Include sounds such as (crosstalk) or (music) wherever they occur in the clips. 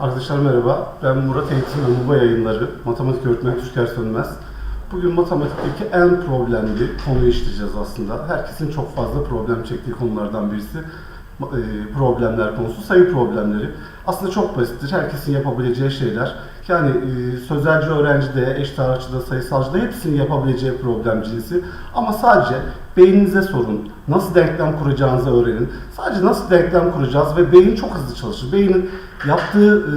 Arkadaşlar merhaba. Ben Murat Eğitim ve MUBA yayınları. Matematik öğretmeni Türker Sönmez. Bugün matematikteki en problemli konuyu işleyeceğiz aslında. Herkesin çok fazla problem çektiği konulardan birisi e, problemler konusu, sayı problemleri. Aslında çok basittir. Herkesin yapabileceği şeyler. Yani e, sözelci öğrenci de, eş tarihçi de, sayısalcı da hepsinin yapabileceği problem cinsi. Ama sadece beyninize sorun. Nasıl denklem kuracağınızı öğrenin. Sadece nasıl denklem kuracağız ve beyin çok hızlı çalışır. Beynin yaptığı e,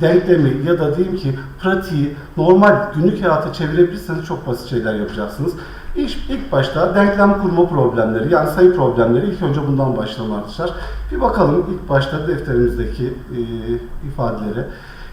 denklemi ya da diyeyim ki pratiği normal günlük hayata çevirebilirseniz çok basit şeyler yapacaksınız. İlk, ilk başta denklem kurma problemleri yani sayı problemleri ilk önce bundan arkadaşlar. Bir bakalım ilk başta defterimizdeki e, ifadelere.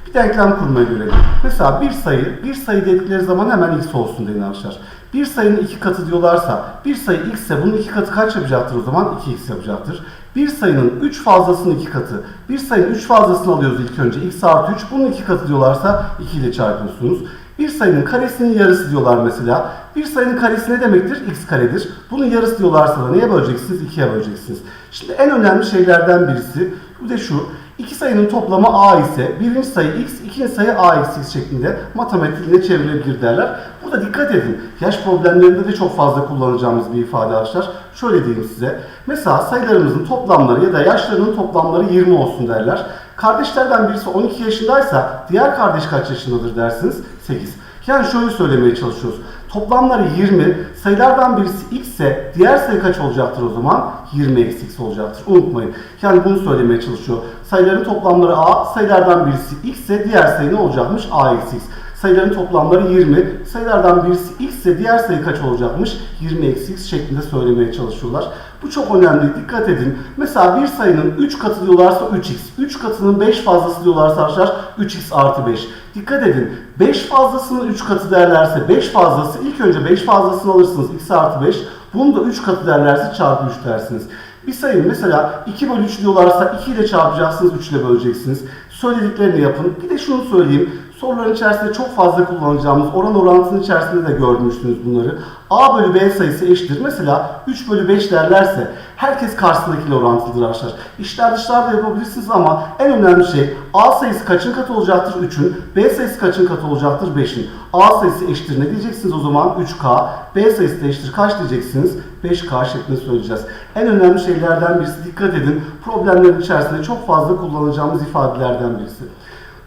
Bir denklem kurmaya görelim. Mesela bir sayı, bir sayı dedikleri zaman hemen x olsun deyin arkadaşlar. Bir sayının iki katı diyorlarsa, bir sayı x ise bunun iki katı kaç yapacaktır o zaman? 2x yapacaktır. Bir sayının 3 fazlasının iki katı. Bir sayının 3 fazlasını alıyoruz ilk önce. x artı 3 bunun iki katı diyorlarsa 2 ile çarpıyorsunuz. Bir sayının karesinin yarısı diyorlar mesela. Bir sayının karesi ne demektir? x karedir. Bunun yarısı diyorlarsa da neye böleceksiniz? 2'ye böleceksiniz. Şimdi en önemli şeylerden birisi bu da şu. İki sayının toplamı a ise birinci sayı x, ikinci sayı a eksi x şeklinde matematiğine çevrilebilir derler. Burada dikkat edin. Yaş problemlerinde de çok fazla kullanacağımız bir ifade arkadaşlar. Şöyle diyeyim size. Mesela sayılarımızın toplamları ya da yaşlarının toplamları 20 olsun derler. Kardeşlerden birisi 12 yaşındaysa diğer kardeş kaç yaşındadır dersiniz? 8. Yani şöyle söylemeye çalışıyoruz. Toplamları 20, sayılardan birisi x ise diğer sayı kaç olacaktır o zaman? 20 eksi x olacaktır. Unutmayın. Yani bunu söylemeye çalışıyor. Sayıların toplamları a, sayılardan birisi x ise diğer sayı ne olacakmış? a eksi x. Sayıların toplamları 20, sayılardan birisi x ise diğer sayı kaç olacakmış? 20 eksi x şeklinde söylemeye çalışıyorlar. Bu çok önemli. Dikkat edin. Mesela bir sayının 3 katı diyorlarsa 3x. 3 katının 5 fazlası diyorlarsa arkadaşlar 3x artı 5. Dikkat edin. 5 fazlasının 3 katı derlerse 5 fazlası ilk önce 5 fazlasını alırsınız x artı 5. Bunu da 3 katı derlerse çarpı 3 dersiniz. Bir sayı mesela 2 bölü 3 diyorlarsa 2 ile çarpacaksınız 3 ile böleceksiniz. Söylediklerini yapın. Bir de şunu söyleyeyim. Soruların içerisinde çok fazla kullanacağımız oran orantının içerisinde de görmüştünüz bunları. A bölü B sayısı eşittir. Mesela 3 bölü 5 derlerse herkes karşısındakiyle orantılıdır arkadaşlar. İşler dışlar da yapabilirsiniz ama en önemli şey A sayısı kaçın katı olacaktır? 3'ün. B sayısı kaçın katı olacaktır? 5'in. A sayısı eşittir. Ne diyeceksiniz o zaman? 3K. B sayısı da eşittir. Kaç diyeceksiniz? 5K şeklinde söyleyeceğiz. En önemli şeylerden birisi dikkat edin. Problemlerin içerisinde çok fazla kullanacağımız ifadelerden birisi.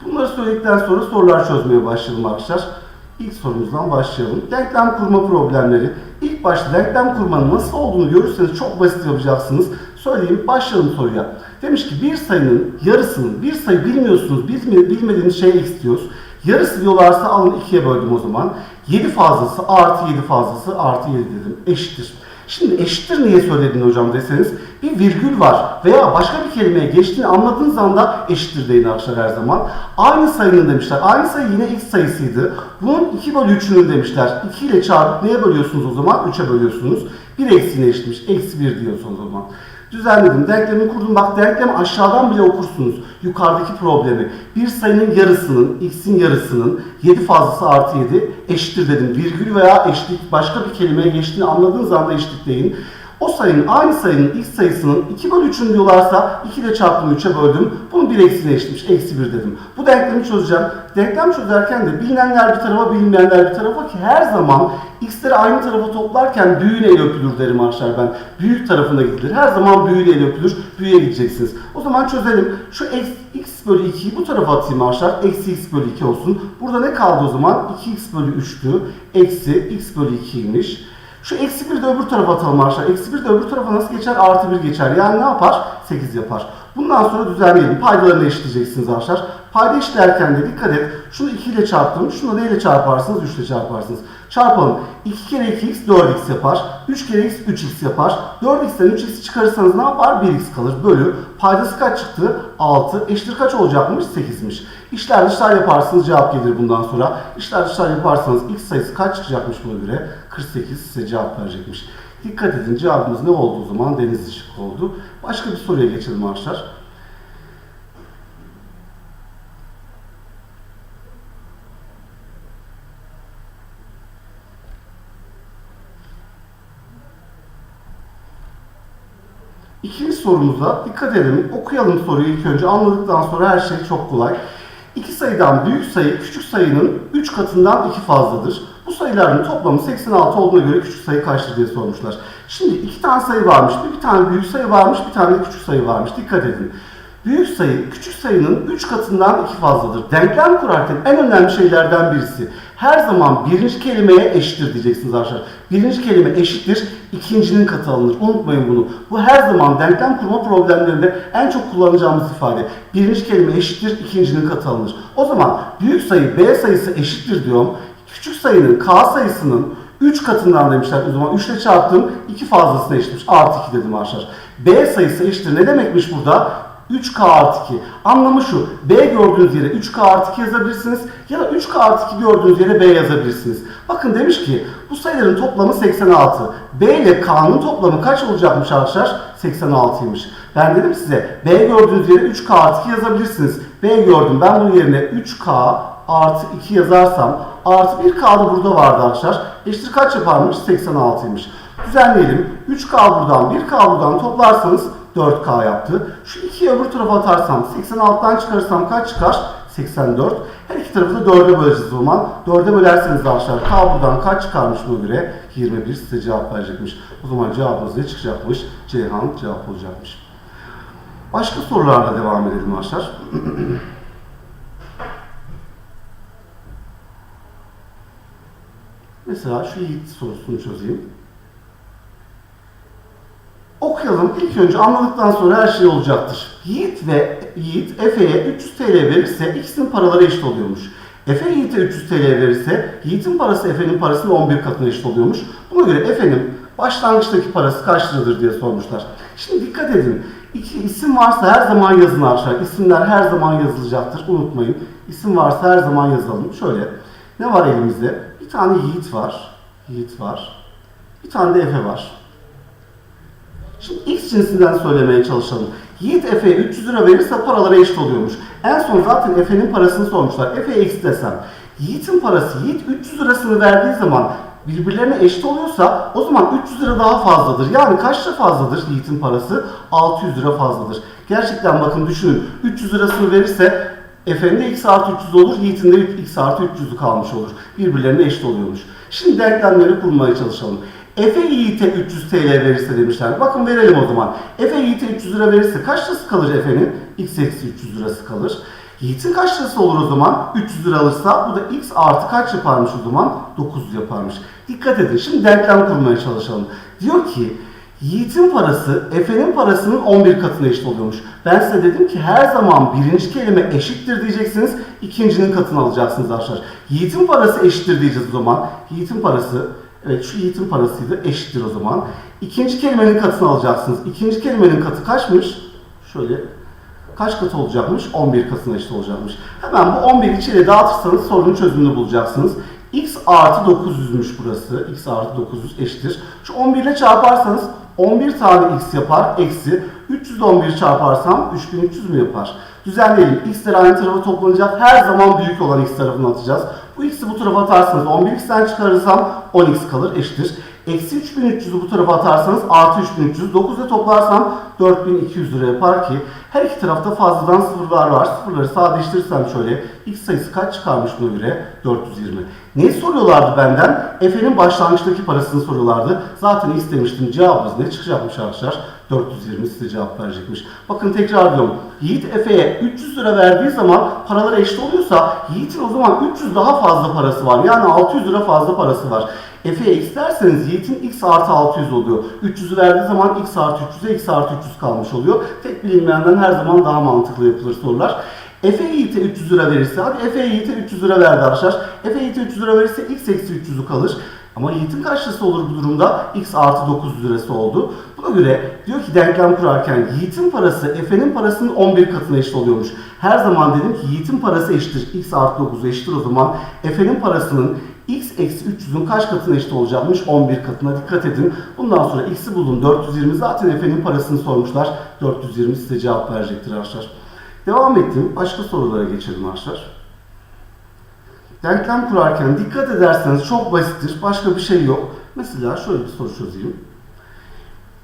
Bunları söyledikten sonra sorular çözmeye başlayalım arkadaşlar. İlk sorumuzdan başlayalım. Denklem kurma problemleri. İlk başta denklem kurmanın nasıl olduğunu görürseniz çok basit yapacaksınız. Söyleyeyim, başlayalım soruya. Demiş ki bir sayının yarısının, bir sayı bilmiyorsunuz, bilme, bilmediğiniz şeye x diyoruz. Yarısı diyorlarsa alın ikiye böldüm o zaman. 7 fazlası artı 7 fazlası artı 7 dedim. Eşittir. Şimdi eşittir niye söyledin hocam deseniz bir virgül var veya başka bir kelimeye geçtiğini anladığınız anda eşittir deyin arkadaşlar her zaman. Aynı sayının demişler. Aynı sayı yine x sayısıydı. Bunun 2 bölü 3'ünün demişler. 2 ile çarpıp neye bölüyorsunuz o zaman? 3'e bölüyorsunuz. 1 eksiğine eşitmiş. Eksi 1 diyorsunuz o zaman. Düzenledim. Denklemi kurdum. Bak denklemi aşağıdan bile okursunuz. Yukarıdaki problemi. Bir sayının yarısının, x'in yarısının 7 fazlası artı 7 eşittir dedim. Virgül veya eşitlik başka bir kelimeye geçtiğini anladığınız anda eşitlik deyin. O sayının aynı sayının x sayısının 2 bölü 3'ün diyorlarsa 2 ile çarptım 3'e böldüm. Bunu 1 eksiğine eşitmiş. Eksi 1 dedim. Bu denklemi çözeceğim. Denklem çözerken de bilinenler bir tarafa bilinmeyenler bir tarafa ki her zaman x'leri aynı tarafa toplarken büyüğün eli öpülür derim arkadaşlar ben. Büyük tarafına gidilir. Her zaman büyüğün eli öpülür. Büyüğe gideceksiniz. O zaman çözelim. Şu x, x bölü 2'yi bu tarafa atayım arkadaşlar. Eksi x bölü 2 olsun. Burada ne kaldı o zaman? 2x bölü 3'tü. Eksi x bölü 2'ymiş. Şu eksi 1 de öbür tarafa atalım arkadaşlar. Eksi 1 de öbür tarafa nasıl geçer? Artı 1 geçer. Yani ne yapar? 8 yapar. Bundan sonra düzenleyelim. Paydalarını eşitleyeceksiniz arkadaşlar. Payda eşitlerken de dikkat et. Şunu 2 ile çarptım. Şunu ne ile çarparsınız? 3 ile çarparsınız. Çarpalım. 2 kere 2x 4x yapar. 3 kere x 3x yapar. 4x'ten 3x çıkarırsanız ne yapar? 1x kalır. Bölü. Paydası kaç çıktı? 6. Eşittir kaç olacakmış? 8'miş. İşler dışlar yaparsınız cevap gelir bundan sonra. İşler dışlar yaparsanız x sayısı kaç çıkacakmış buna göre? 48 size cevap verecekmiş. Dikkat edin cevabımız ne oldu o zaman? Denizli şık oldu. Başka bir soruya geçelim arkadaşlar. İkinci sorumuza dikkat edelim. Okuyalım soruyu ilk önce. Anladıktan sonra her şey çok kolay. İki sayıdan büyük sayı küçük sayının 3 katından 2 fazladır. Sayıların toplamı 86 olduğuna göre küçük sayı kaçtır diye sormuşlar. Şimdi iki tane sayı varmış. Bir, bir tane büyük sayı varmış, bir tane de küçük sayı varmış. Dikkat edin. Büyük sayı küçük sayının 3 katından 2 fazladır. Denklem kurarken en önemli şeylerden birisi her zaman birinci kelimeye eşittir diyeceksiniz arkadaşlar. Birinci kelime eşittir, ikincinin katı alınır. Unutmayın bunu. Bu her zaman denklem kurma problemlerinde en çok kullanacağımız ifade. Birinci kelime eşittir, ikincinin katı alınır. O zaman büyük sayı B sayısı eşittir diyorum. Küçük sayının K sayısının 3 katından demişler. O zaman 3 ile çarptım 2 fazlasına eşitmiş. Artı 2 dedim arkadaşlar. B sayısı eşittir. Ne demekmiş burada? 3K artı 2. Anlamı şu. B gördüğünüz yere 3K artı 2 yazabilirsiniz. Ya da 3K artı 2 gördüğünüz yere B yazabilirsiniz. Bakın demiş ki bu sayıların toplamı 86. B ile K'nın toplamı kaç olacakmış arkadaşlar? 86'ymış. Ben dedim size B gördüğünüz yere 3K artı 2 yazabilirsiniz. B gördüm. Ben bunun yerine 3K artı 2 yazarsam artı 1K da burada vardı arkadaşlar. Eşittir kaç yaparmış? 86'ymış. Düzenleyelim. 3K buradan 1K buradan toplarsanız 4K yaptı. Şu 2'yi öbür tarafa atarsam 86'dan çıkarırsam kaç çıkar? 84. Her iki tarafı da 4'e böleceğiz o zaman. 4'e bölerseniz arkadaşlar K buradan kaç çıkarmış buna göre? 21 size cevap verecekmiş. O zaman cevabınız ne çıkacakmış? Ceyhan cevap olacakmış. Başka sorularla devam edelim arkadaşlar. (clears throat) Mesela şu Yiğit sorusunu çözeyim. Okuyalım. İlk önce anladıktan sonra her şey olacaktır. Yiğit ve Yiğit Efe'ye 300 TL verirse ikisinin paraları eşit oluyormuş. Efe Yiğit'e 300 TL verirse Yiğit'in parası Efe'nin parasının 11 katına eşit oluyormuş. Buna göre Efe'nin başlangıçtaki parası kaç liradır diye sormuşlar. Şimdi dikkat edin. İki isim varsa her zaman yazın arkadaşlar. İsimler her zaman yazılacaktır. Unutmayın. İsim varsa her zaman yazalım. Şöyle. Ne var elimizde? Tane Yiğit var. Yiğit var. Bir tane de Efe var. Şimdi X cinsinden söylemeye çalışalım. Yiğit Efe'ye 300 lira verirse paraları eşit oluyormuş. En son zaten Efe'nin parasını sormuşlar. Efe'ye X desem. Yiğit'in parası, Yiğit 300 lirasını verdiği zaman birbirlerine eşit oluyorsa o zaman 300 lira daha fazladır. Yani kaç lira fazladır Yiğit'in parası? 600 lira fazladır. Gerçekten bakın düşünün. 300 lirasını verirse Efe'nin de x artı 300 olur, Yiğit'in de x artı 300'ü kalmış olur. Birbirlerine eşit oluyormuş. Şimdi denklemleri kurmaya çalışalım. Efe Yiğit'e 300 TL verirse demişler. Bakın verelim o zaman. Efe Yiğit'e 300 lira verirse kaç lirası kalır Efe'nin? X eksi 300 lirası kalır. Yiğit'in kaç lirası olur o zaman? 300 lira alırsa bu da x artı kaç yaparmış o zaman? 900 yaparmış. Dikkat edin. Şimdi denklem kurmaya çalışalım. Diyor ki Yiğit'in parası Efe'nin parasının 11 katına eşit oluyormuş. Ben size dedim ki her zaman birinci kelime eşittir diyeceksiniz. ikincinin katını alacaksınız arkadaşlar. Yiğit'in parası eşittir diyeceğiz o zaman. Yiğit'in parası Evet şu Yiğit'in parasıydı. Eşittir o zaman. İkinci kelimenin katını alacaksınız. İkinci kelimenin katı kaçmış? Şöyle kaç katı olacakmış? 11 katına eşit olacakmış. Hemen bu 11'i içeriye dağıtırsanız sorunun çözümünü bulacaksınız. x artı 900'müş burası. x artı 900 eşittir. Şu 11 ile çarparsanız 11 tane x yapar. Eksi 311 çarparsam 3300 mü yapar? Düzenleyelim. x'ler aynı tarafa toplanacak. Her zaman büyük olan x tarafını atacağız. Bu x'i bu tarafa atarsanız 11x'ten çıkarırsam 10x kalır eşittir. Eksi 3300'ü bu tarafa atarsanız artı 3300. 9 ile toplarsam 4200 lira yapar ki her iki tarafta fazladan sıfırlar var. Sıfırları sadeleştirirsem şöyle x sayısı kaç çıkarmış buna göre? 420. Neyi soruyorlardı benden? Efe'nin başlangıçtaki parasını soruyorlardı. Zaten istemiştim. Cevabımız ne çıkacakmış arkadaşlar? 420 size cevap verecekmiş. Bakın tekrar diyorum. Yiğit Efe'ye 300 lira verdiği zaman paralar eşit oluyorsa Yiğit'in o zaman 300 daha fazla parası var. Yani 600 lira fazla parası var. Efe'ye x derseniz Yiğit'in x artı 600 oluyor. 300'ü verdiği zaman x artı 300'e x artı 300 kalmış oluyor. Tek bilinmeyenden her zaman daha mantıklı yapılır sorular. Efe Yiğit'e 300 lira verirse, hadi Efe Yiğit'e 300 lira verdi arkadaşlar. Efe Yiğit'e 300 lira verirse x eksi 300'ü kalır. Ama Yiğit'in kaç lirası olur bu durumda? X artı 900 lirası oldu. Buna göre diyor ki denklem kurarken Yiğit'in parası Efe'nin parasının 11 katına eşit oluyormuş. Her zaman dedim ki Yiğit'in parası eşittir. X artı 9 eşittir o zaman. Efe'nin parasının x eksi 300'ün kaç katına eşit olacakmış? 11 katına dikkat edin. Bundan sonra x'i bulun 420 zaten Efe'nin parasını sormuşlar. 420 size cevap verecektir arkadaşlar. Devam ettim. Başka sorulara geçelim arkadaşlar. Denklem kurarken dikkat ederseniz çok basittir. Başka bir şey yok. Mesela şöyle bir soru çözeyim.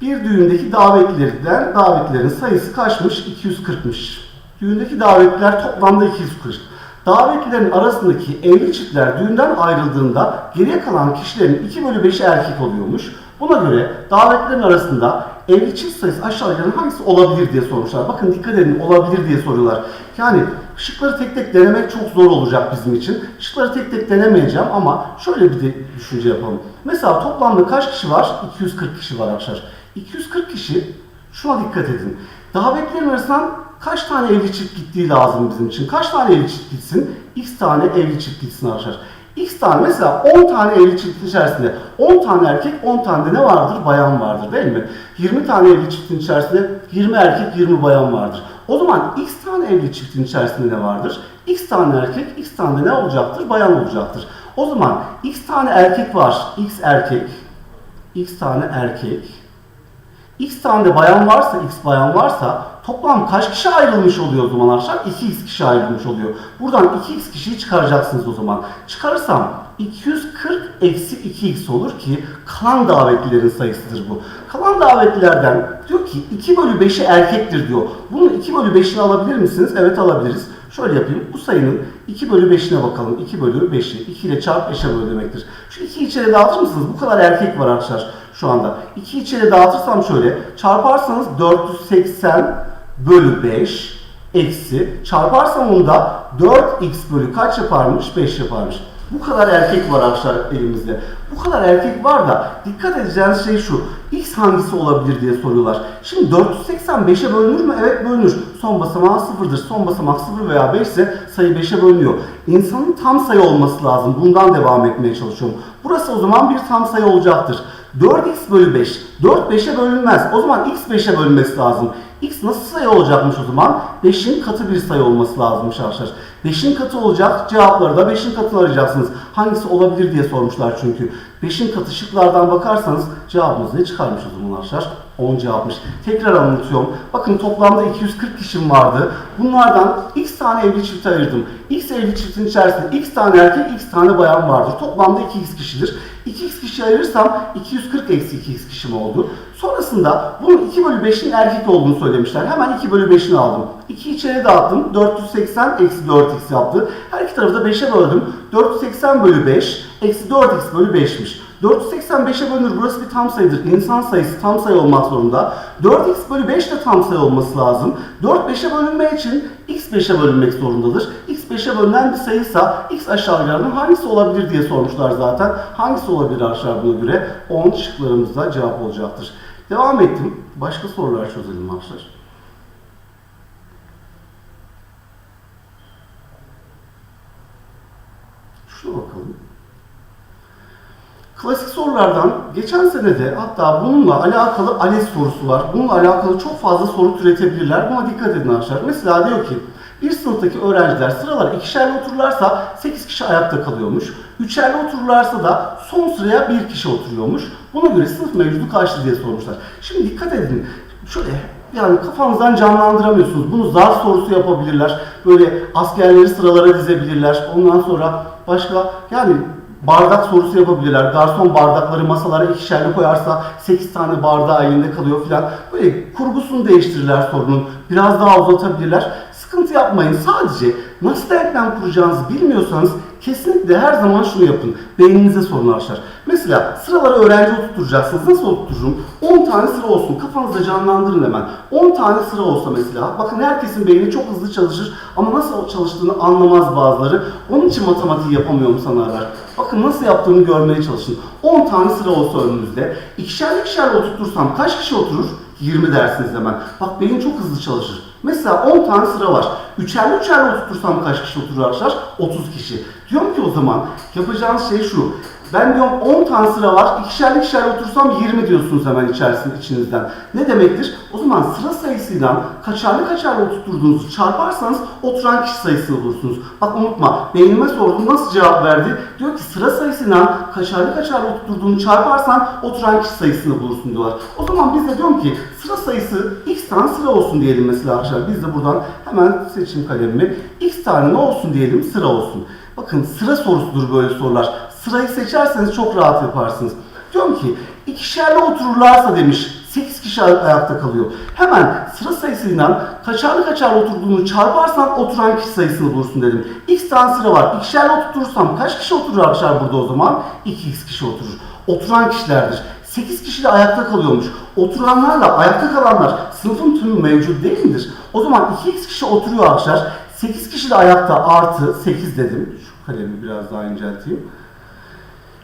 Bir düğündeki davetlilerden davetlilerin sayısı kaçmış? 240'mış. Düğündeki davetliler toplamda 240. Davetlilerin arasındaki evli çiftler düğünden ayrıldığında geriye kalan kişilerin 2 bölü 5'i erkek oluyormuş. Buna göre davetlilerin arasında evli çift sayısı aşağıdakilerin hangisi olabilir diye sormuşlar. Bakın dikkat edin olabilir diye soruyorlar. Yani şıkları tek tek denemek çok zor olacak bizim için. Şıkları tek tek denemeyeceğim ama şöyle bir de düşünce yapalım. Mesela toplamda kaç kişi var? 240 kişi var arkadaşlar. 240 kişi şuna dikkat edin. Davetlilerin arasından kaç tane evli çift gittiği lazım bizim için. Kaç tane evli çift gitsin? X tane evli çift gitsin arkadaşlar. X tane mesela 10 tane evli çiftin içerisinde 10 tane erkek 10 tane de ne vardır? Bayan vardır değil mi? 20 tane evli çiftin içerisinde 20 erkek 20 bayan vardır. O zaman X tane evli çiftin içerisinde ne vardır? X tane erkek X tane de ne olacaktır? Bayan olacaktır. O zaman X tane erkek var. X erkek. X tane erkek. X tane de bayan varsa, X bayan varsa toplam kaç kişi ayrılmış oluyor o zaman arkadaşlar? 2X kişi ayrılmış oluyor. Buradan 2X kişiyi çıkaracaksınız o zaman. Çıkarırsam 240 eksi 2X olur ki kalan davetlilerin sayısıdır bu. Kalan davetlilerden diyor ki 2 bölü 5'i erkektir diyor. Bunun 2 bölü 5'ini alabilir misiniz? Evet alabiliriz. Şöyle yapayım. Bu sayının 2 bölü 5'ine bakalım. 2 bölü 5'i 2 ile çarp 5'e böl demektir. Şu 2'yi içeri dağıtır mısınız? Bu kadar erkek var arkadaşlar şu anda. 2'yi içeri dağıtırsam şöyle. Çarparsanız 480 bölü 5 eksi. Çarparsam onu da 4x bölü kaç yaparmış? 5 yaparmış. Bu kadar erkek var arkadaşlar elimizde. Bu kadar erkek var da dikkat edeceğiniz şey şu. X hangisi olabilir diye soruyorlar. Şimdi 485'e bölünür mü? Evet bölünür. Son basamağı sıfırdır. Son basamak 0 veya 5 ise sayı 5'e bölünüyor. İnsanın tam sayı olması lazım. Bundan devam etmeye çalışıyorum. Burası o zaman bir tam sayı olacaktır. 4x bölü 5. 4 5'e bölünmez. O zaman x 5'e bölünmesi lazım. x nasıl sayı olacakmış o zaman? 5'in katı bir sayı olması lazımmış arkadaşlar. 5'in katı olacak cevapları da 5'in katını arayacaksınız. Hangisi olabilir diye sormuşlar çünkü. 5'in katı şıklardan bakarsanız cevabımız ne çıkarmış o zaman arkadaşlar? 10 cevapmış. Tekrar anlatıyorum. Bakın toplamda 240 kişim vardı. Bunlardan x tane evli çift ayırdım. X evli çiftin içerisinde x tane erkek, x tane bayan vardır. Toplamda 2x kişidir. 2x kişi ayırırsam 240 eksi 2x kişim oldu. Sonrasında bunun 2 bölü 5'in erkek olduğunu söylemişler. Hemen 2 bölü 5'ini aldım. 2 içeri dağıttım. 480 eksi 4x yaptı. Her iki tarafı da 5'e böldüm. 480 bölü 5 eksi 4x bölü 5'miş. 485'e bölünür. Burası bir tam sayıdır. İnsan sayısı tam sayı olmak zorunda. 4x bölü 5 de tam sayı olması lazım. 4 5'e bölünme için x 5'e bölünmek zorundadır. x 5'e bölünen bir sayıysa x aşağılardan hangisi olabilir diye sormuşlar zaten. Hangisi olabilir aşağı buna göre? 10 şıklarımızda cevap olacaktır. Devam ettim. Başka sorular çözelim arkadaşlar. Şuna bakalım. Klasik sorulardan geçen sene de hatta bununla alakalı ALES sorusu var. Bununla alakalı çok fazla soru türetebilirler. Buna dikkat edin arkadaşlar. Mesela diyor ki bir sınıftaki öğrenciler sıralara ikişerli otururlarsa 8 kişi ayakta kalıyormuş. Üçerli otururlarsa da son sıraya bir kişi oturuyormuş. Buna göre sınıf mevcudu kaçtı diye sormuşlar. Şimdi dikkat edin. Şöyle yani kafanızdan canlandıramıyorsunuz. Bunu zar sorusu yapabilirler. Böyle askerleri sıralara dizebilirler. Ondan sonra başka yani bardak sorusu yapabilirler. Garson bardakları masalara ikişerli koyarsa 8 tane bardağı elinde kalıyor filan. Böyle kurgusunu değiştirirler sorunun. Biraz daha uzatabilirler. Sıkıntı yapmayın. Sadece nasıl denklem kuracağınızı bilmiyorsanız kesinlikle her zaman şunu yapın. Beyninize sorun arkadaşlar. Mesela sıralara öğrenci oturtacaksınız. Nasıl oturturum? 10 tane sıra olsun. Kafanızda canlandırın hemen. 10 tane sıra olsa mesela. Bakın herkesin beyni çok hızlı çalışır ama nasıl çalıştığını anlamaz bazıları. Onun için matematiği yapamıyorum sanarlar. Bakın nasıl yaptığını görmeye çalışın. 10 tane sıra olsa önünüzde. İkişer ikişer oturtursam kaç kişi oturur? 20 dersiniz hemen. Bak beyin çok hızlı çalışır. Mesela 10 tane sıra var. Üçerli üçerli oturtursam kaç kişi oturur arkadaşlar? 30 kişi. Diyorum ki o zaman yapacağınız şey şu. Ben diyorum 10 tane sıra var. İkişerli ikişerli otursam 20 diyorsunuz hemen içerisinde içinizden. Ne demektir? O zaman sıra sayısıyla kaçarlı kaçarlı oturtturduğunuzu çarparsanız oturan kişi sayısını bulursunuz. Bak unutma. Beynime sordum nasıl cevap verdi? Diyor ki sıra sayısıyla kaçarlı kaçarlı oturtturduğunu çarparsan oturan kişi sayısını bulursun diyorlar. O zaman biz de diyorum ki sıra sayısı x tane sıra olsun diyelim mesela arkadaşlar. Biz de buradan hemen seçim kalemimi x tane ne olsun diyelim sıra olsun. Bakın sıra sorusudur böyle sorular. Sırayı seçerseniz çok rahat yaparsınız. Diyorum ki ikişerli otururlarsa demiş 8 kişi ay- ayakta kalıyor. Hemen sıra sayısıyla kaçarlı kaçarlı oturduğunu çarparsan oturan kişi sayısını bulursun dedim. X tane sıra var. İkişerli oturtursam kaç kişi oturur arkadaşlar burada o zaman? 2x kişi oturur. Oturan kişilerdir. 8 kişi de ayakta kalıyormuş. Oturanlarla ayakta kalanlar sınıfın tümü mevcut değil midir? O zaman 2x kişi oturuyor arkadaşlar. 8 kişi de ayakta artı 8 dedim. Şu kalemi biraz daha incelteyim.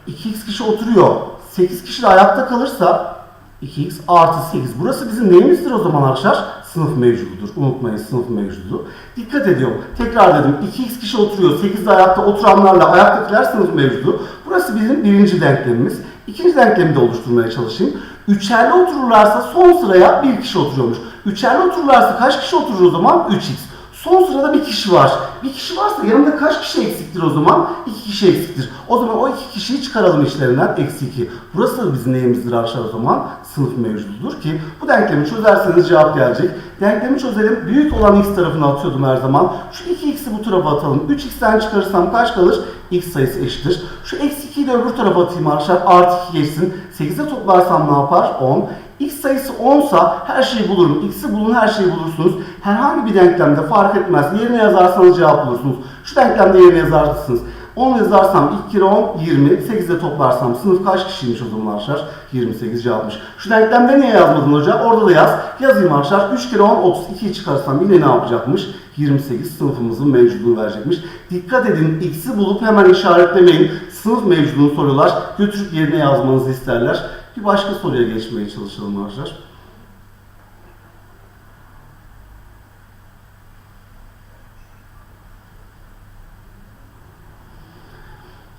2x kişi oturuyor. 8 kişi de ayakta kalırsa 2x artı 8. Burası bizim neyimizdir o zaman arkadaşlar? Sınıf mevcududur. Unutmayın sınıf mevcudu. Dikkat ediyorum. Tekrar dedim. 2x kişi oturuyor. 8 de ayakta oturanlarla ayaktakiler sınıf mevcudu. Burası bizim birinci denklemimiz. İkinci denklemi de oluşturmaya çalışayım. Üçerli otururlarsa son sıraya bir kişi oturuyormuş. Üçerli otururlarsa kaç kişi oturur o zaman? 3x. Son sırada bir kişi var. Bir kişi varsa yanında kaç kişi eksiktir o zaman? İki kişi eksiktir. O zaman o iki kişiyi çıkaralım işlerinden. Eksi 2. Burası da bizim neyimizdir arkadaşlar o zaman? Sınıf mevcududur ki bu denklemi çözerseniz cevap gelecek. Denklemi çözelim. Büyük olan x tarafına atıyordum her zaman. Şu 2x'i bu tarafa atalım. 3x'ten çıkarırsam kaç kalır? x sayısı eşittir. Şu eksi 2'yi de öbür tarafa atayım arkadaşlar. Artı 2 geçsin. 8'e toplarsam ne yapar? 10. X sayısı 10 sa her şeyi bulurum. X'i bulun her şeyi bulursunuz. Herhangi bir denklemde fark etmez. Yerine yazarsanız cevap bulursunuz. Şu denklemde yerine yazarsınız. 10 yazarsam 2 kere 10 20. 8'de toplarsam sınıf kaç kişiymiş o zaman arkadaşlar? 28 cevapmış. Şu denklemde niye yazmadın hoca? Orada da yaz. Yazayım arkadaşlar. 3 kere 10 32'yi çıkarsam yine ne yapacakmış? 28 sınıfımızın mevcudunu verecekmiş. Dikkat edin x'i bulup hemen işaretlemeyin. Sınıf mevcudunu soruyorlar. Götürüp yerine yazmanızı isterler. Bir başka soruya geçmeye çalışalım arkadaşlar.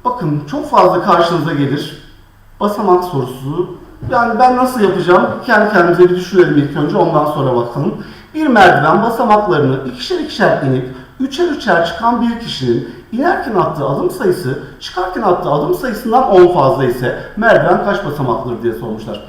Bakın çok fazla karşınıza gelir. Basamak sorusu. Yani ben nasıl yapacağım? Kendi kendimize bir düşünelim ilk önce ondan sonra bakalım. Bir merdiven basamaklarını ikişer ikişer inip üçer üçer çıkan bir kişinin inerken attığı adım sayısı çıkarken attığı adım sayısından 10 fazla ise merdiven kaç basamaklıdır diye sormuşlar.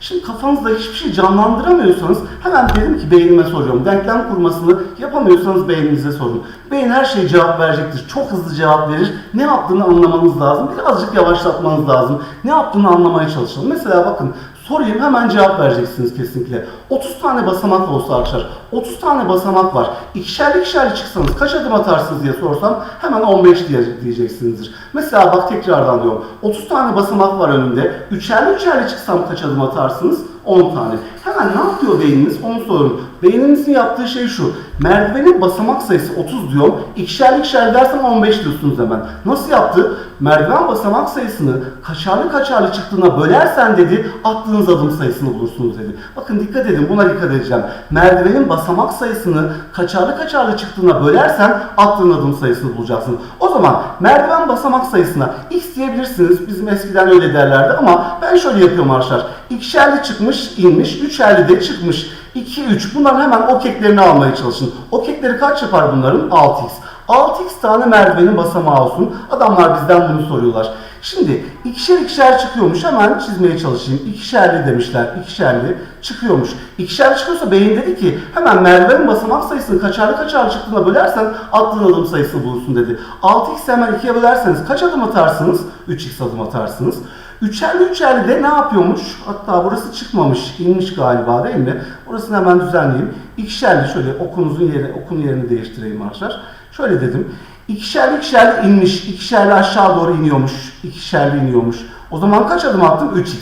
Şimdi kafanızda hiçbir şey canlandıramıyorsanız hemen dedim ki beynime soruyorum. Denklem kurmasını yapamıyorsanız beyninize sorun. Beyin her şeye cevap verecektir. Çok hızlı cevap verir. Ne yaptığını anlamanız lazım. Birazcık yavaşlatmanız lazım. Ne yaptığını anlamaya çalışalım. Mesela bakın sorayım hemen cevap vereceksiniz kesinlikle. 30 tane basamak olsa arkadaşlar. 30 tane basamak var. İkişerli ikişerli çıksanız kaç adım atarsınız diye sorsam hemen 15 diye, diyeceksinizdir. Mesela bak tekrardan diyorum. 30 tane basamak var önümde. Üçerli üçerli çıksam kaç adım atarsınız? 10 tane. Hemen ne yapıyor beyniniz? Onu sorun. Beyninizin yaptığı şey şu. Merdivenin basamak sayısı 30 diyorum. İkişerli ikişerli dersem 15 diyorsunuz hemen. Nasıl yaptı? Merdiven basamak sayısını kaçarlı kaçarlı çıktığına bölersen dedi attığınız adım sayısını bulursunuz dedi. Bakın dikkat edin buna dikkat edeceğim. Merdivenin basamak sayısını kaçarlı kaçarlı çıktığına bölersen attığın adım sayısını bulacaksın. O zaman merdiven basamak sayısına x diyebilirsiniz. Bizim eskiden öyle derlerdi ama ben şöyle yapıyorum arkadaşlar. İkişerli çıkmış, inmiş, üçerli de çıkmış. 2, 3. Bunların hemen okeklerini almaya çalışın. Okekleri kaç yapar bunların? 6x. 6x tane merdivenin basamağı olsun. Adamlar bizden bunu soruyorlar. Şimdi ikişer ikişer çıkıyormuş. Hemen çizmeye çalışayım. İkişerli demişler. İkişerli çıkıyormuş. İkişer çıkıyorsa beyin dedi ki hemen merdivenin basamak sayısını kaçarlı kaçarlı çıktığına bölersen attığın adım sayısını bulursun dedi. 6x hemen 2'ye bölerseniz kaç adım atarsınız? 3x adım atarsınız. Üçerli üçerli de ne yapıyormuş? Hatta burası çıkmamış, inmiş galiba değil mi? Burasını hemen düzenleyeyim. İkişerli şöyle okunuzun yeri, okun yerini değiştireyim arkadaşlar. Şöyle dedim. İkişerli ikişerli inmiş, ikişerli aşağı doğru iniyormuş, ikişerli iniyormuş. O zaman kaç adım attım? 3x.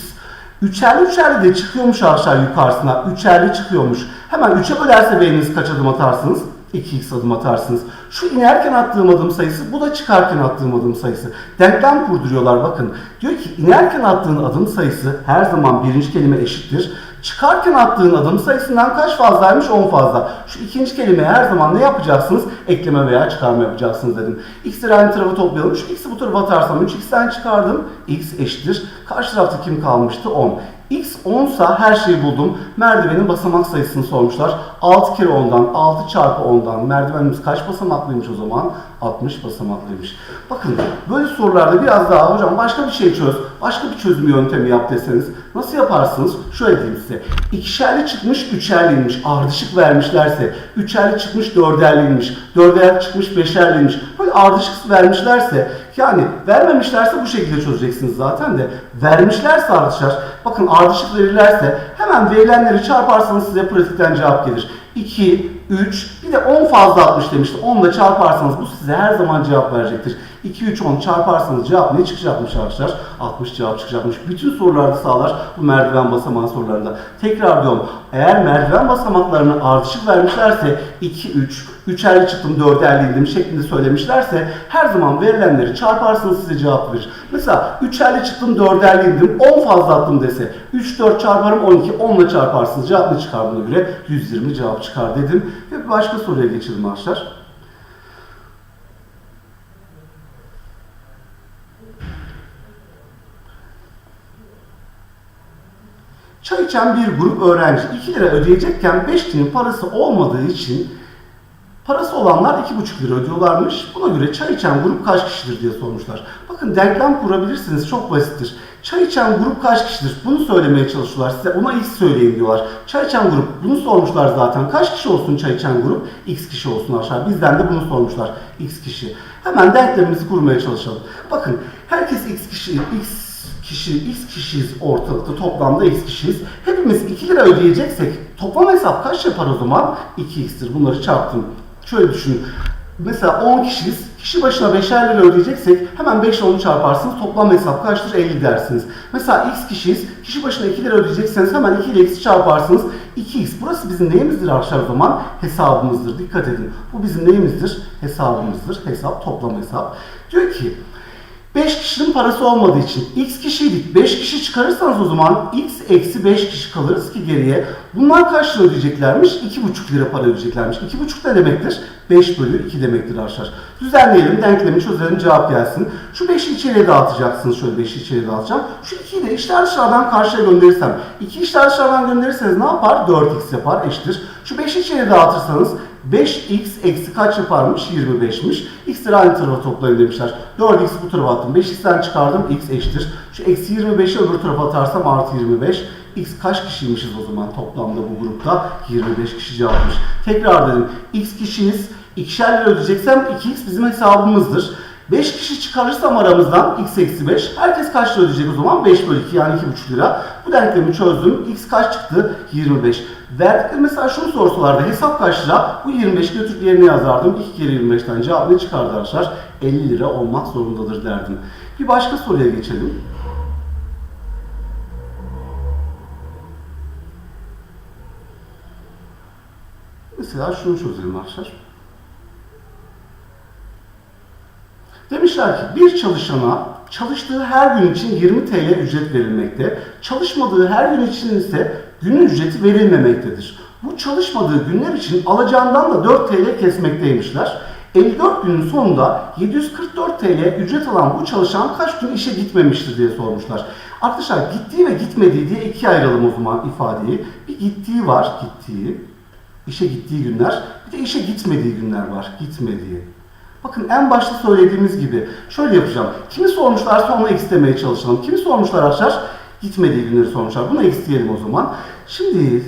Üçerli üçerli de çıkıyormuş aşağı yukarısına. Üçerli çıkıyormuş. Hemen 3'e bölerse beyniniz kaç adım atarsınız? 2x adım atarsınız. Şu inerken attığım adım sayısı, bu da çıkarken attığım adım sayısı. Denklem kurduruyorlar bakın. Diyor ki inerken attığın adım sayısı her zaman birinci kelime eşittir. Çıkarken attığın adım sayısından kaç fazlaymış? 10 fazla. Şu ikinci kelimeye her zaman ne yapacaksınız? Ekleme veya çıkarma yapacaksınız dedim. X'leri aynı tarafa toplayalım. Şu x'i bu tarafa atarsam 3x'ten çıkardım. x eşittir. Karşı tarafta kim kalmıştı? 10. X 10 sa her şeyi buldum. Merdivenin basamak sayısını sormuşlar. 6 kere 10'dan 6 çarpı 10'dan merdivenimiz kaç basamaklıymış o zaman? 60 basamaklıymış. Bakın böyle sorularda biraz daha hocam başka bir şey çöz, başka bir çözüm yöntemi yap deseniz nasıl yaparsınız? Şöyle diyeyim size. İkişerli çıkmış, üçerliymiş. Ardışık vermişlerse, üçerli çıkmış, dörderliymiş. Dörderli çıkmış, beşerliymiş. Böyle ardışık vermişlerse yani vermemişlerse bu şekilde çözeceksiniz zaten de. Vermişlerse arkadaşlar bakın ardışık verirlerse hemen verilenleri çarparsanız size pratikten cevap gelir. 2, 3, bir de 10 fazla 60 demişti. 10 da çarparsanız bu size her zaman cevap verecektir. 2, 3, 10 çarparsanız cevap ne çıkacakmış arkadaşlar? 60 cevap çıkacakmış. Bütün sorularda sağlar bu merdiven basamağı sorularında. Tekrar diyorum. Eğer merdiven basamaklarını ardışık vermişlerse 2, 3, 3'erli çıktım 4'erli indim şeklinde söylemişlerse her zaman verilenleri çarparsınız size cevap verir. Mesela 3'erli çıktım 4'erli indim 10 fazla attım dese 3, 4 çarparım 12, 10 ile çarparsınız cevap ne çıkar buna göre? 120 cevap çıkar dedim. Ve başka soruya geçelim arkadaşlar. Çay içen bir grup öğrenci 2 lira ödeyecekken 5 günün parası olmadığı için parası olanlar 2,5 lira ödüyorlarmış. Buna göre çay içen grup kaç kişidir diye sormuşlar. Bakın denklem kurabilirsiniz çok basittir. Çay içen grup kaç kişidir? Bunu söylemeye çalışıyorlar size. Ona x söyleyin diyorlar. Çay içen grup bunu sormuşlar zaten. Kaç kişi olsun çay içen grup? X kişi olsun aşağı. Bizden de bunu sormuşlar. X kişi. Hemen denklemimizi kurmaya çalışalım. Bakın herkes x kişi x kişi, x kişiyiz ortalıkta toplamda x kişiyiz. Hepimiz 2 lira ödeyeceksek toplam hesap kaç yapar o zaman? 2x'tir. Bunları çarptım. Şöyle düşünün. Mesela 10 kişiyiz. Kişi başına 5'er lira ödeyeceksek hemen 5 ile 10'u çarparsınız. Toplam hesap kaçtır? 50 dersiniz. Mesela x kişiyiz. Kişi başına 2 lira ödeyecekseniz hemen 2 ile x'i çarparsınız. 2x. Burası bizim neyimizdir arkadaşlar o zaman? Hesabımızdır. Dikkat edin. Bu bizim neyimizdir? Hesabımızdır. Hesap, toplam hesap. Diyor ki 5 kişinin parası olmadığı için x kişiydik. 5 kişi çıkarırsanız o zaman x eksi 5 kişi kalırız ki geriye. Bunlar kaç ödeyeceklermiş? 2,5 lira para ödeyeceklermiş. 2,5 ne demektir? 5 bölü 2 demektir arkadaşlar. Düzenleyelim, denklemi çözelim, cevap gelsin. Şu 5'i içeriye dağıtacaksınız. Şöyle 5'i içeriye dağıtacağım. Şu 2'yi de içler dışarıdan karşıya gönderirsem. 2 içler dışarıdan gönderirseniz ne yapar? 4x yapar eşittir. Şu 5'i içeriye dağıtırsanız 5x eksi kaç yaparmış? 25'miş. X'leri aynı tarafa toplayın demişler. 4x bu tarafa attım. 5x'ten çıkardım. x eşittir. Şu eksi 25'i öbür tarafa atarsam artı 25. X kaç kişiymişiz o zaman toplamda bu grupta? 25 kişi cevapmış. Tekrar dedim. X kişiyiz. İkişer lira ödeyeceksem 2x bizim hesabımızdır. 5 kişi çıkarırsam aramızdan x eksi 5. Herkes kaç lira ödeyecek o zaman? 5 bölü 2 yani 2,5 lira. Bu denklemi çözdüm. X kaç çıktı? 25. Verdikleri mesela şunu sorsalardı. Hesap kaç lira? Bu 25 götürüp yerine yazardım. 2 kere 25'ten cevap ne çıkardı arkadaşlar? 50 lira olmak zorundadır derdim. Bir başka soruya geçelim. Mesela şunu çözelim arkadaşlar. Demişler ki bir çalışana çalıştığı her gün için 20 TL ücret verilmekte, çalışmadığı her gün için ise günün ücreti verilmemektedir. Bu çalışmadığı günler için alacağından da 4 TL kesmekteymişler. 54 günün sonunda 744 TL ücret alan bu çalışan kaç gün işe gitmemiştir diye sormuşlar. Arkadaşlar gittiği ve gitmediği diye ikiye ayıralım o zaman ifadeyi. Bir gittiği var, gittiği, işe gittiği günler, bir de işe gitmediği günler var, gitmediği. Bakın en başta söylediğimiz gibi şöyle yapacağım. Kimi sormuşlarsa ona x demeye çalışalım. Kimi sormuşlar arkadaşlar? Gitmediği günleri sormuşlar. Buna x diyelim o zaman. Şimdi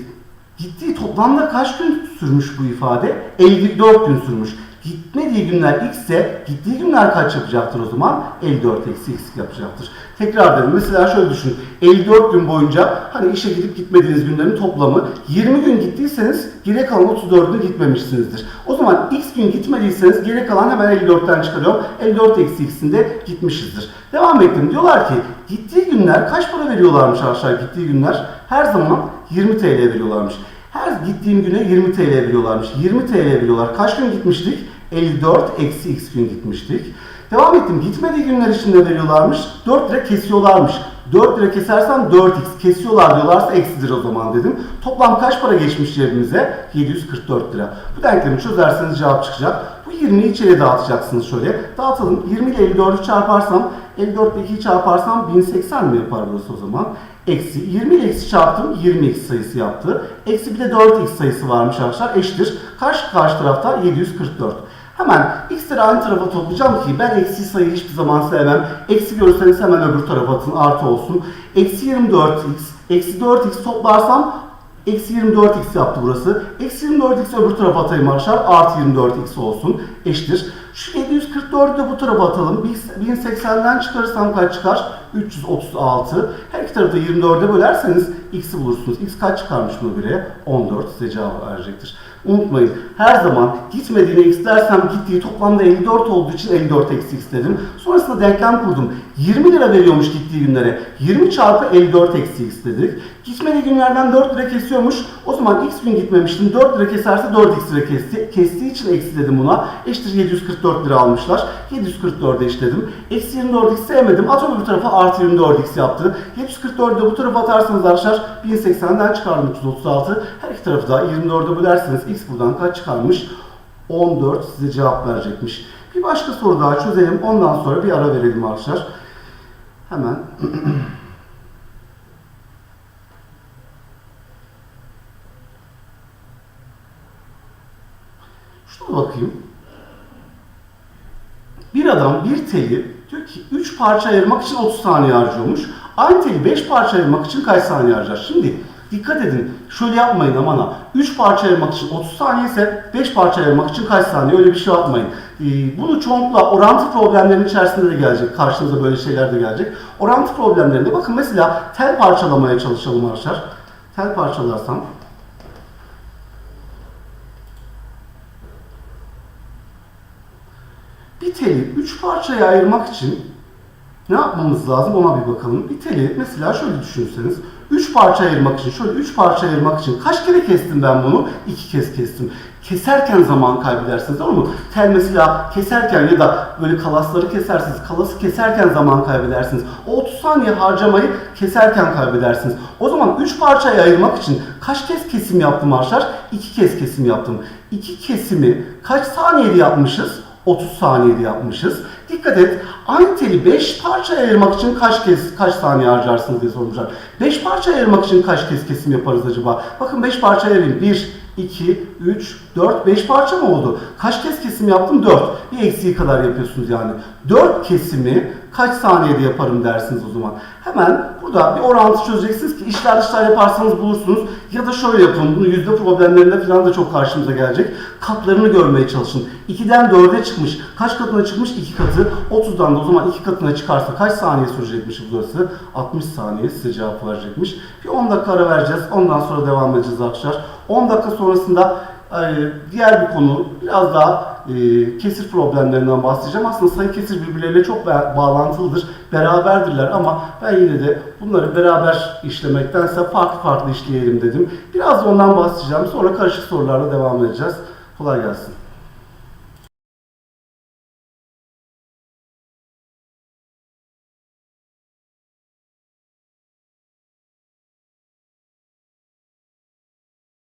gittiği toplamda kaç gün sürmüş bu ifade? 54 gün sürmüş. Gitmediği günler x ise gittiği günler kaç yapacaktır o zaman? 54 eksi x yapacaktır. Tekrar dedim. Mesela şöyle düşünün. 54 gün boyunca hani işe gidip gitmediğiniz günlerin toplamı 20 gün gittiyseniz geri kalan 34'ünü gitmemişsinizdir. O zaman x gün gitmediyseniz geri kalan hemen 54'ten çıkarıyorum. 54 eksi x'in de gitmişizdir. Devam ettim. Diyorlar ki gittiği günler kaç para veriyorlarmış arkadaşlar gittiği günler? Her zaman 20 TL veriyorlarmış. Her gittiğim güne 20 TL veriyorlarmış. 20 TL veriyorlar. Kaç gün gitmiştik? 54 eksi x gün gitmiştik. Devam ettim. Gitmediği günler için de veriyorlarmış. 4 lira kesiyorlarmış. 4 lira kesersem 4x kesiyorlar diyorlarsa eksidir o zaman dedim. Toplam kaç para geçmiş cebimize? 744 lira. Bu denklemi çözerseniz cevap çıkacak. Bu 20'yi içeriye dağıtacaksınız şöyle. Dağıtalım. 20 ile 54'ü çarparsam 54 ile 2'yi çarparsam 1080 mi yapar burası o zaman? Eksi 20 ile eksi çarptım 20x sayısı yaptı. Eksi bir de 4x sayısı varmış arkadaşlar. Eşittir. Karşı karşı tarafta 744. Hemen x'leri aynı tarafa toplayacağım ki ben eksi sayıyı hiçbir zaman sevmem. Eksi görürseniz hemen öbür tarafa atın artı olsun. Eksi 24x, eksi 4x toplarsam eksi 24x yaptı burası. Eksi 24x öbür tarafa atayım arkadaşlar. Artı 24x olsun. Eşittir. Şu 744'ü de bu tarafa atalım. 1080'den çıkarırsam kaç çıkar? 336. Her iki tarafı da 24'e bölerseniz x'i bulursunuz. x kaç çıkarmış buna göre? 14 size cevap verecektir. Unutmayın her zaman gitmediğine x dersem gittiği toplamda 54 olduğu için 54 eksi x dedim. Sonrasında denklem kurdum. 20 lira veriyormuş gittiği günlere. 20 çarpı 54 eksi x dedik. Gitmediği günlerden 4 lira kesiyormuş. O zaman x gün gitmemiştim. 4 lira keserse 4x lira kesti. Kestiği için eksi dedim buna. Eşittir 744 lira almışlar. 744'e eşitledim. Eksi 24x sevmedim. At onu bir tarafa artı 24x yaptı. 744'ü de bu tarafa atarsanız arkadaşlar 1080'den çıkardım 336. Her iki tarafı da 24'e bölerseniz x buradan kaç çıkarmış? 14 size cevap verecekmiş. Bir başka soru daha çözelim. Ondan sonra bir ara verelim arkadaşlar. Hemen. (clears throat) Şuna bakayım. Bir adam bir teli diyor ki 3 parça ayırmak için 30 saniye harcıyormuş. Aynı teli 5 parça ayırmak için kaç saniye harcar? Şimdi dikkat edin. Şöyle yapmayın aman ha. 3 parça ayırmak için 30 saniye ise 5 parça ayırmak için kaç saniye? Öyle bir şey yapmayın. Ee, bunu çoğunlukla orantı problemlerinin içerisinde de gelecek. Karşınıza böyle şeyler de gelecek. Orantı problemlerinde bakın mesela tel parçalamaya çalışalım arkadaşlar. Tel parçalarsam Bir teli 3 parçaya ayırmak için ne yapmamız lazım ona bir bakalım. Bir teli mesela şöyle düşünürseniz 3 parça ayırmak için şöyle 3 parça ayırmak için kaç kere kestim ben bunu? 2 kez kestim. Keserken zaman kaybedersiniz mu? Tel mesela keserken ya da böyle kalasları kesersiniz. Kalası keserken zaman kaybedersiniz. O 30 saniye harcamayı keserken kaybedersiniz. O zaman 3 parçaya ayırmak için kaç kez kesim yaptım arkadaşlar? 2 kez kesim yaptım. 2 kesimi kaç saniyede yapmışız? 30 saniyede yapmışız. Dikkat et. Aynı teli 5 parçaya ayırmak için kaç kez kaç saniye harcarsınız diye sormuşlar. 5 parçaya ayırmak için kaç kez kesim yaparız acaba? Bakın 5 parçaya ayırayım. 1 2 3 4 5 parça mı oldu? Kaç kez kesim yaptım? 4. Bir eksiği kadar yapıyorsunuz yani. 4 kesimi kaç saniyede yaparım dersiniz o zaman. Hemen burada bir orantı çözeceksiniz ki işler dışlar yaparsanız bulursunuz. Ya da şöyle yapın. Bunu yüzde problemlerinde falan da çok karşımıza gelecek. Katlarını görmeye çalışın. 2'den 4'e çıkmış. Kaç katına çıkmış? 2 katı. 30'dan da o zaman 2 katına çıkarsa kaç saniye sürecekmiş burası? 60 saniye size cevap verecekmiş. Bir 10 dakika ara vereceğiz. Ondan sonra devam edeceğiz arkadaşlar. 10 dakika sonrasında e, diğer bir konu biraz daha e, kesir problemlerinden bahsedeceğim. Aslında sayı kesir birbirleriyle çok ba- bağlantılıdır. Beraberdirler ama ben yine de bunları beraber işlemektense farklı farklı işleyelim dedim. Biraz da ondan bahsedeceğim. Sonra karışık sorularla devam edeceğiz. Kolay gelsin.